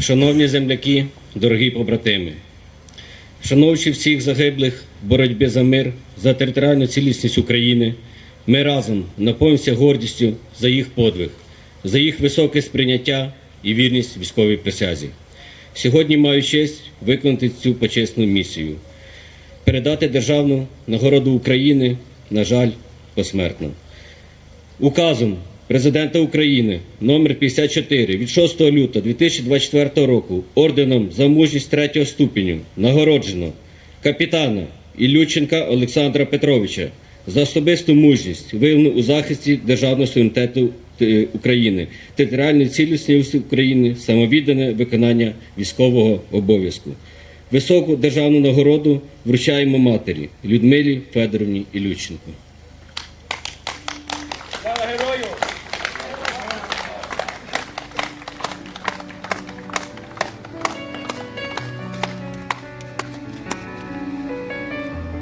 Шановні земляки, дорогі побратими, шановчи всіх загиблих в боротьбі за мир, за територіальну цілісність України, ми разом наповнимося гордістю за їх подвиг, за їх високе сприйняття і вірність військовій присязі. Сьогодні маю честь виконати цю почесну місію, передати державну нагороду України, на жаль, посмертно. Указом Президента України номер 54 від 6 лютого 2024 року орденом за мужність третього ступеню нагороджено капітана Ілюченка Олександра Петровича за особисту мужність, виявлену у захисті державного суверенітету е, України, територіальної цілісності України, самовіддане виконання військового обов'язку. Високу державну нагороду вручаємо матері Людмилі Федоровні Ілюченко. Слава герою!